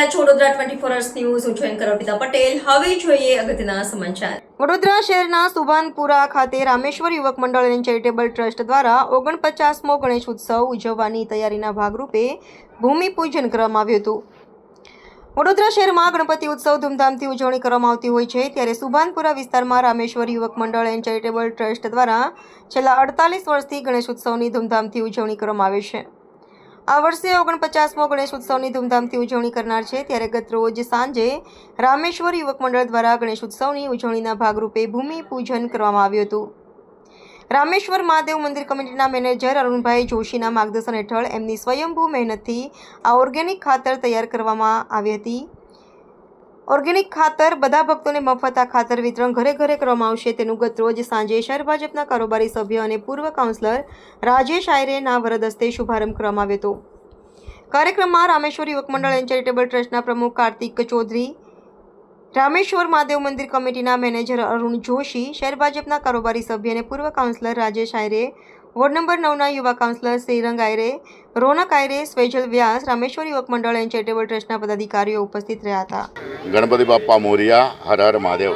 વડોદરા વડોદરા શહેરના સુભાનપુરા ખાતે રામેશ્વર યુવક મંડળ અને ચેરિટેબલ ટ્રસ્ટ દ્વારા ઓગણપચાસમો ગણેશ ઉત્સવ ઉજવવાની તૈયારીના ભાગરૂપે ભૂમિપૂજન કરવામાં આવ્યું હતું. વડોદરા શહેરમાં ગણપતિ ઉત્સવ ધૂમધામથી ઉજવણી કરવામાં આવતી હોય છે. ત્યારે સુભાનપુરા વિસ્તારમાં રામેશ્વર યુવક મંડળ એન્ડ ચેરિટેબલ ટ્રસ્ટ દ્વારા છેલ્લા અડતાલીસ વર્ષથી ગણેશ ઉત્સવની ધૂમધામથી ઉજવણી કરવામાં આવે છે. આ વર્ષે ઓગણપચાસમો ગણેશ ઉત્સવની ધૂમધામથી ઉજવણી કરનાર છે. ત્યારે ગત રોજ સાંજે રામેશ્વર યુવક મંડળ દ્વારા ગણેશ ઉત્સવની ઉજવણીના ભાગરૂપે ભૂમિપૂજન કરવામાં આવ્યું હતું. રામેશ્વર મહાદેવ મંદિર કમિટીના મેનેજર અરુણભાઈ જોશીના માર્ગદર્શન હેઠળ એમની સ્વયંભૂ મહેનતથી આ ઓર્ગેનિક ખાતર તૈયાર કરવામાં આવી હતી. ઓર્ગેનિક ખાતર, બધા ભક્તોને મફત આ ખાતર વિતરણ ઘરે ઘરે કરવામાં આવશે. તેનું ગત રોજ સાંજે શહેર ભાજપના કારોબારી સભ્ય અને પૂર્વ કાઉન્સિલર રાજેશ આયરેના વરદ હસ્તે શુભારંભ કરવામાં આવ્યો હતો. કાર્યક્રમમાં રામેશ્વર યુવક મંડળ એન્ડ ચેરિટેબલ ટ્રસ્ટના પ્રમુખ કાર્તિક ચૌધરી, રામેશ્વર મહાદેવ મંદિર કમિટીના મેનેજર અરુણ જોશી, શહેર ભાજપના કારોબારી સભ્ય અને પૂર્વ councillor Rajesh Ayre ward number નવના યુવા કાઉન્સિલર શ્રીરંગ આયરે, રોનક આયરે, સ્વેજલ વ્યાસ, રામેશ્વર યુવક મંડળ એન્ડ ચેરિટેબલ ટ્રસ્ટના પદાધિકારીઓ ઉપસ્થિત રહ્યા હતા. ગણપતિ બાપ્પા મોરિયા, હર હર મહાદેવ.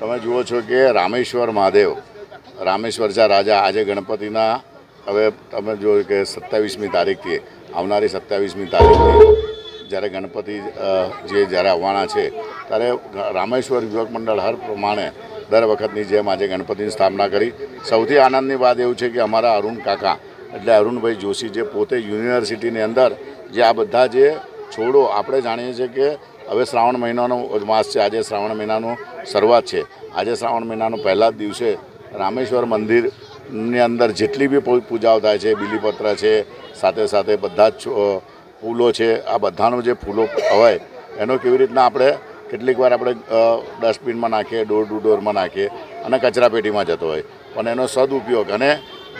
તમે જુઓ છો કે રામેશ્વર મહાદેવ, રામેશ્વર છે રાજા, આજે ગણપતિના, હવે તમે જુઓ કે સત્યાવીસમી તારીખથી, આવનારી સત્યાવીસમી તારીખથી, જ્યારે ગણપતિ જે જ્યારે આવવાના છે, ત્યારે રામેશ્વર યુવક મંડળ હર પ્રમાણે દર વખતની જેમ આજે ગણપતિની સ્થાપના કરી. સૌથી આનંદની વાત એવું છે કે અમારા અરુણ કાકા, એટલે અરુણભાઈ જોશી જે પોતે યુનિવર્સિટીની અંદર જે આ બધા જે છોડો, આપણે જાણીએ છીએ કે હવે શ્રાવણ મહિનાનો માસ છે, આજે શ્રાવણ મહિનાનો શરૂઆત છે. આજે શ્રાવણ મહિનાનો પહેલા જ દિવસે રામેશ્વર મંદિરની અંદર જેટલી બી પૂજાઓ થાય છે, બીલીપત્ર છે, સાથે સાથે બધા જ ફૂલો છે, આ બધાનો જે ફૂલો હોય એનો કેવી રીતના આપણે કેટલીક વાર આપણે ડસ્ટબિનમાં નાખીએ, ડોર ટુ ડોરમાં નાખીએ અને કચરાપેટીમાં જતો હોય. પણ એનો સદુપયોગ અને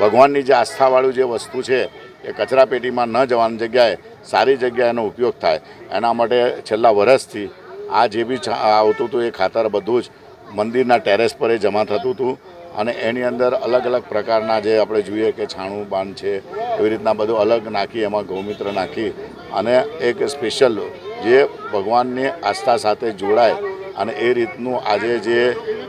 ભગવાનની જે આસ્થાવાળું જે વસ્તુ છે, એ કચરાપેટીમાં ન જવાની જગ્યાએ સારી જગ્યાએ એનો ઉપયોગ થાય. એના માટે છેલ્લા વર્ષથી આ જે બી આવતું હતું એ ખાતર બધું જ મંદિરના ટેરેસ પર એ જમા થતું હતું અને એની અંદર અલગ અલગ પ્રકારના જે આપણે જોઈએ કે છાણું, બાંધ છે, એવી રીતના બધું અલગ નાખી, એમાં ગૌમૂત્ર નાખી અને એક સ્પેશિયલ જે ભગવાનની આસ્થા સાથે જોડાય અને એ રીતનું આજે જે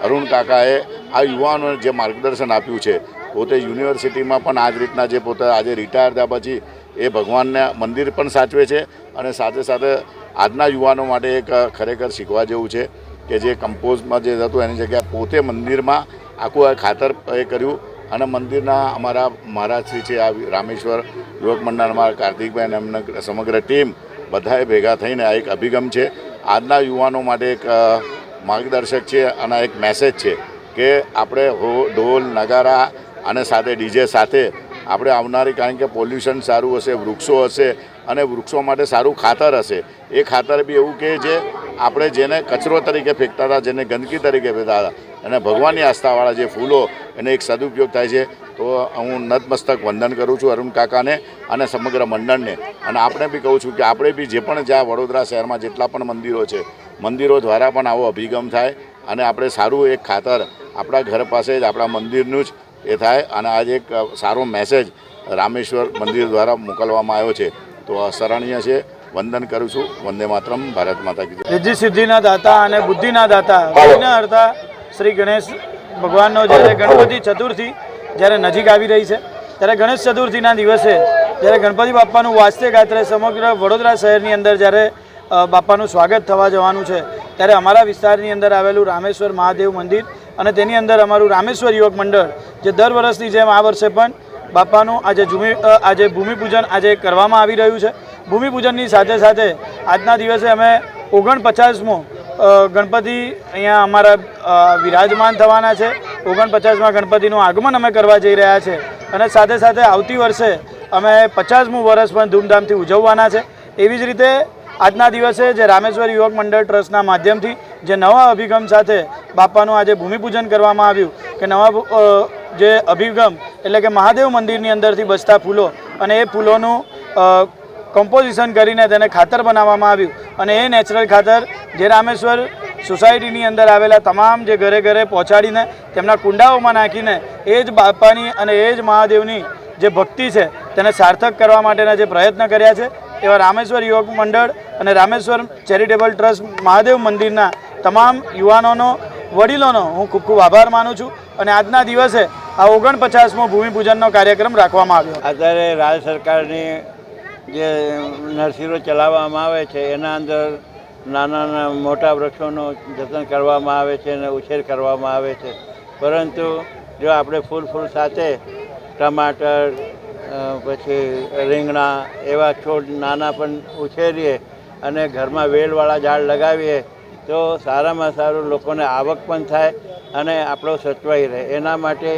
અરુણ કાકાએ આ યુવાનોને જે માર્ગદર્શન આપ્યું છે, પોતે યુનિવર્સિટીમાં પણ આ જ રીતના જે પોતે આજે રિટાયર થયા પછી એ ભગવાનને મંદિર પણ સાચવે છે અને સાથે સાથે આજના યુવાનો માટે એક ખરેખર શીખવા જેવું છે કે જે કમ્પોઝમાં જે હતું એની જગ્યાએ પોતે મંદિરમાં આખું ખાતર એ કર્યું અને મંદિરના અમારા મહારાજશ્રી છે આ રામેશ્વર યુવક મંડળમાં કાર્તિકભાઈ અને એમના સમગ્ર ટીમ બધાએ ભેગા થઈને આ એક અભિગમ છે. આજના યુવાનો માટે એક માર્ગદર્શક છે અને એક મેસેજ છે કે આપણે ઢોલ, નગારા અને સાથે ડીજે સાથે આપણે આવનારી, કારણ કે પોલ્યુશન સારું હશે, વૃક્ષો હશે અને વૃક્ષો માટે સારું ખાતર હશે. એ ખાતર બી એવું કે જે આપણે જેને કચરો તરીકે ફેંકતા હતા, જેને ગંદકી તરીકે ફેંકતા હતા અને ભગવાનની આસ્થાવાળા જે ફૂલો, એને એક સદુપયોગ થાય છે. તો હું નતમસ્તક વંદન કરું છું અરુણ કાકાને અને સમગ્ર મંડળને. અને આપણે બી કહું છું કે આપણે બી જે પણ જ્યાં વડોદરા શહેરમાં જેટલા પણ મંદિરો છે મંદિરો દ્વારા પણ આવો અભિગમ થાય અને આપણે સારું એક ખાતર આપણા ઘર પાસે જ આપણા મંદિરનું જ એ થાય અને આજે એક સારો મેસેજ રામેશ્વર મંદિર દ્વારા મોકલવામાં આવ્યો છે. તો અસરણીય સરાહનીય છે. વંદન કરું છું. વંદે માતરમ. ભારત માતા કી જય. રિદ્ધિ સિદ્ધિના દાતા અને બુદ્ધિના દાતા. હર્તા શ્રી ગણેશ ભગવાનનો જ્યારે ગણપતિ ચતુર્થી જ્યારે નજીક આવી રહી છે, ત્યારે ગણેશ ચતુર્થીના દિવસે જ્યારે ગણપતિ બાપાનું વાસ્તે ગાત્રે સમગ્ર વડોદરા શહેરની અંદર જ્યારે બાપાનું સ્વાગત થવા જવાનું છે, ત્યારે અમારા વિસ્તારની અંદર આવેલું રામેશ્વર મહાદેવ મંદિર અને તેની અંદર અમારું રામેશ્વર યુવક મંડળ, જે દર વર્ષની જેમ આ વર્ષે પણ બાપાનું આજે ભૂમિ આજે ભૂમિપૂજન આજે કરવામાં આવી રહ્યું છે. ભૂમિપૂજનની સાથે સાથે આજના દિવસે અમે ઓગણપચાસમો ગણપતિ અહીંયા અમારા વિરાજમાન થવાના છે. ઓગણપચાસમાં ગણપતિનું આગમન અમે કરવા જઈ રહ્યા છે. અને સાથે સાથે આવતી વર્ષે અમે પચાસમું વર્ષ પણ ધૂમધામથી ઉજવવાના છે. એવી જ રીતે આજના દિવસે જે રામેશ્વર યુવક મંડળ ટ્રસ્ટના માધ્યમથી જે નવા અભિગમ સાથે બાપાનું આજે ભૂમિપૂજન કરવામાં આવ્યું કે નવા જે અભિગમ એટલે કે મહાદેવ મંદિરની અંદરથી બચતા ફૂલો અને એ ફૂલોનું કમ્પોઝિશન કરીને તેને ખાતર બનાવવામાં આવ્યું. અને એ નેચરલ ખાતર જે રામેશ્વર સોસાયટીની અંદર આવેલા તમામ જે ઘરે ઘરે પહોંચાડીને તેમના કુંડાઓમાં નાખીને એ જ બાપાની અને એ જ મહાદેવની જે ભક્તિ છે તેને સાર્થક કરવા માટેના જે પ્રયત્ન કર્યા છે, એવા રામેશ્વર યુવક મંડળ અને રામેશ્વર ચેરિટેબલ ટ્રસ્ટ મહાદેવ મંદિરના તમામ યુવાનોનો, વડીલોનો હું ખૂબ ખૂબ આભાર માનું છું અને આજના દિવસે આ ઓગણપચાસમો ભૂમિપૂજનનો કાર્યક્રમ રાખવામાં આવ્યો. અત્યારે રાજ્ય સરકારની જે નર્સરીઓ ચલાવવામાં આવે છે, એના અંદર નાના મોટા વૃક્ષોનું જતન કરવામાં આવે છે અને ઉછેર કરવામાં આવે છે. પરંતુ જો આપણે ફૂલ ફૂલ સાથે ટમાટર પછી રીંગણા એવા છોડ નાના પણ ઉછેરીએ અને ઘરમાં વેલવાળા ઝાડ લગાવીએ, તો સારામાં સારું લોકોને આવક પણ થાય અને આપણો સચવાઈ રહે. એના માટે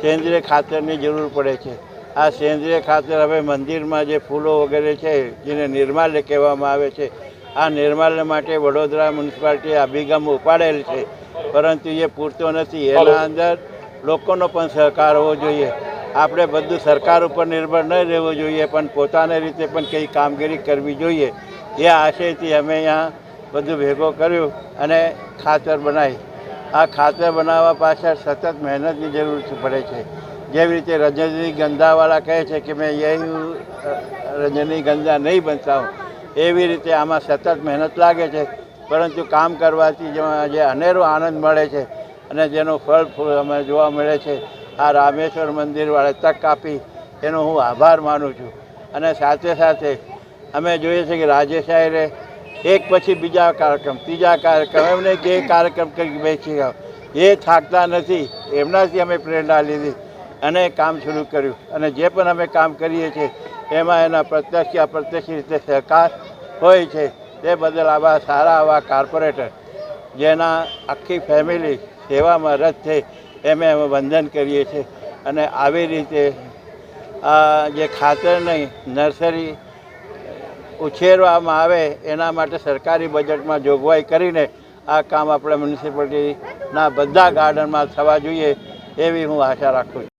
સેન્દ્રિય ખાતરની જરૂર પડે છે. આ સેન્દ્રિય ખાતર હવે મંદિરમાં જે ફૂલો વગેરે છે, જેને નિર્માલ્ય કહેવામાં આવે છે આ નિર્માલ્ય માટે વડોદરા મ્યુનિસિપાલિટીએ અભિગમ ઉપાડેલ છે. પરંતુ એ પૂરતો નથી. એના અંદર લોકોનો પણ સહકાર હોવો જોઈએ. આપણે બધું સરકાર ઉપર નિર્ભર ન રહેવું જોઈએ પણ પોતાની રીતે પણ કંઈ કામગીરી કરવી જોઈએ. એ આશયથી અમે અહીંયા બધું ભેગો કર્યું અને ખાતર બનાવી. આ ખાતર બનાવવા પાછળ સતત મહેનતની જરૂર પડે છે. જેવી રીતે રજની ગંધાવાળા કહે છે કે મેં યહી રજની ગંધા નહીં બનતા હું. એવી રીતે આમાં સતત મહેનત લાગે છે, પરંતુ કામ કરવાથી જેમાં જે અનેરો આનંદ મળે છે અને જેનું ફળ અમે જોવા મળે છે, આ રામેશ્વર મંદિરવાળે તક આપી એનો હું આભાર માનું છું. અને સાથે સાથે અમે જોઈએ છીએ કે રાજેશ આયરે એક પછી બીજા કાર્યક્રમ, ત્રીજા કાર્યક્રમ, એમને જે કાર્યક્રમ કરી બેસી ગયો. એ થાકતા નથી, એમનાથી અમે પ્રેરણા લીધી અને કામ શરૂ કર્યું. અને જે પણ અમે કામ કરીએ છીએ એમાં એના પ્રત્યક્ષ કે અપ્રત્યક્ષ રીતે સહકાર હોય છે. તે બદલ આવા સારા આવા કોર્પોરેટર જેના આખી ફેમિલી સેવામાં રત થઈ એમે અમે વંદન કરીએ છીએ અને આવી રીતે આ જે ખાતર નહીં નર્સરી ઉછેરવામાં આવે, એના માટે સરકારી બજેટમાં જોગવાઈ કરીને આ કામ આપણે મ્યુનિસિપાલિટીના બધા ગાર્ડનમાં થવા જોઈએ, એવી હું આશા રાખું છું.